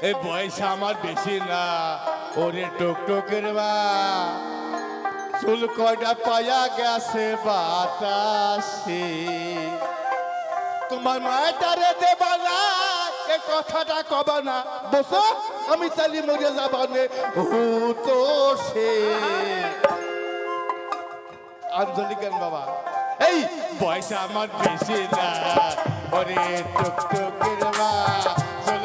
এই বয়স আমার বেশি না। ওরে টুকটুকের বা চুল কয়টা পায়া গেছে বাতাসে। তোমার মায়েটারে দেবা না, এ কথাটা কবা না। বসো, আমি চালি মরে যাবানে তো সে। আঞ্জলিকেন বাবা? এই, বয়স আমার বেশি না। ওরে টুকটুকের মা, চুল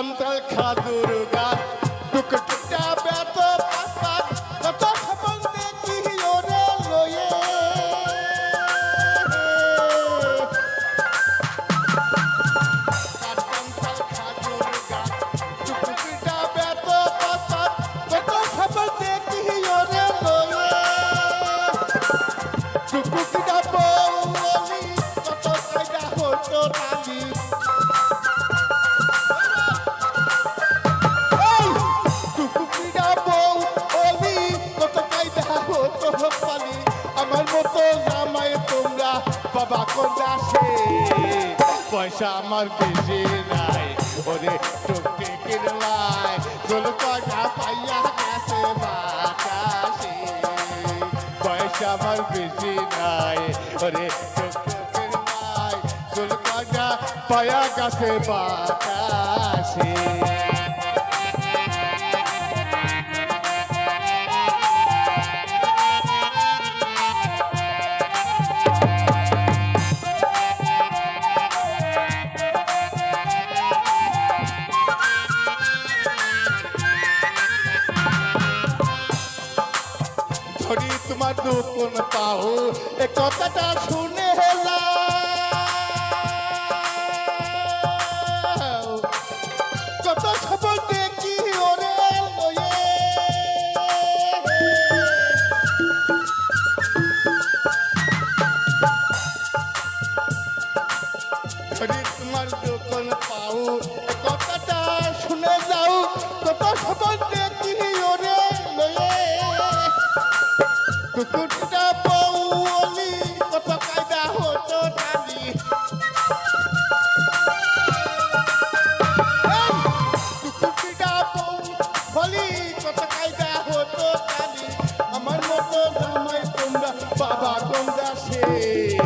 কাতান্তাল খাদুর। বাবা কোনটা সে পয়সা আমার বেশি নাই, ওরে টুকটি কিনলাই, চল কটা পাইয়া গেছে বাতাসে? পয়সা আমার বেশি নাই, ওরে টুকটি কিনলাই, চল কটা পাইয়া গেছে বাতাসে? দুকুন পাও এ কথাটা শুনে বাবা তোমরা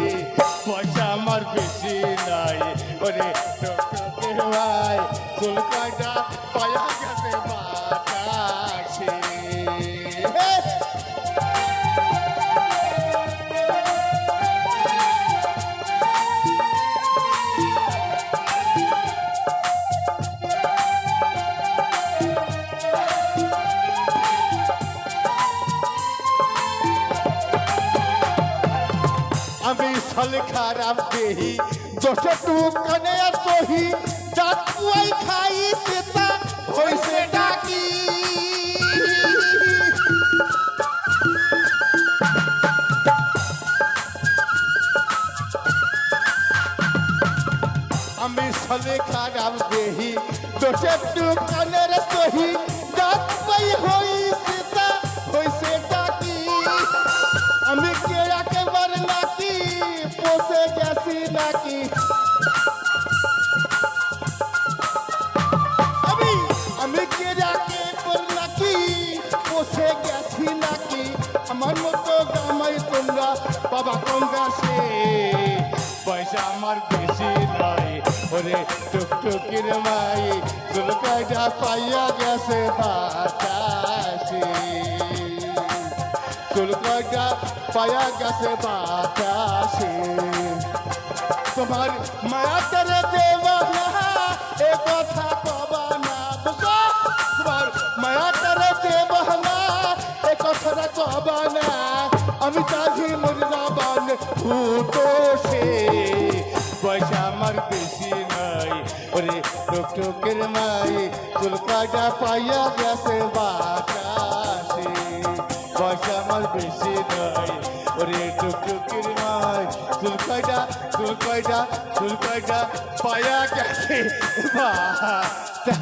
আমি সাল খারাপ দেহি দশ টুকানে সহি ডাকুয়াই খাই সেটা হইছে ডাকি আমি সালে খারাপ দেহি দশ টুকানের সহি বাবা সে পয়সা আমার বেশি নাই। ওরে টুকটুকির মাই চুলকাটা পাইয়া গেছে বাতাসে। চুলকাটা পাইয়া গেছে বাতাসে। তোমার মায়া দেবা না, এ কথা কবা ফুটো সে। পয়সা আমার বেশি নাই, ওরে টুকটুকের মাই চুলকাটা পাইয়া গেছে বাতাসে। পয়সা আমার বেশি নাই, ওরে টুকটুকির মাই চুলকাটা চুলকাটা চুলকাটা পায়া গেছে বাতাসে।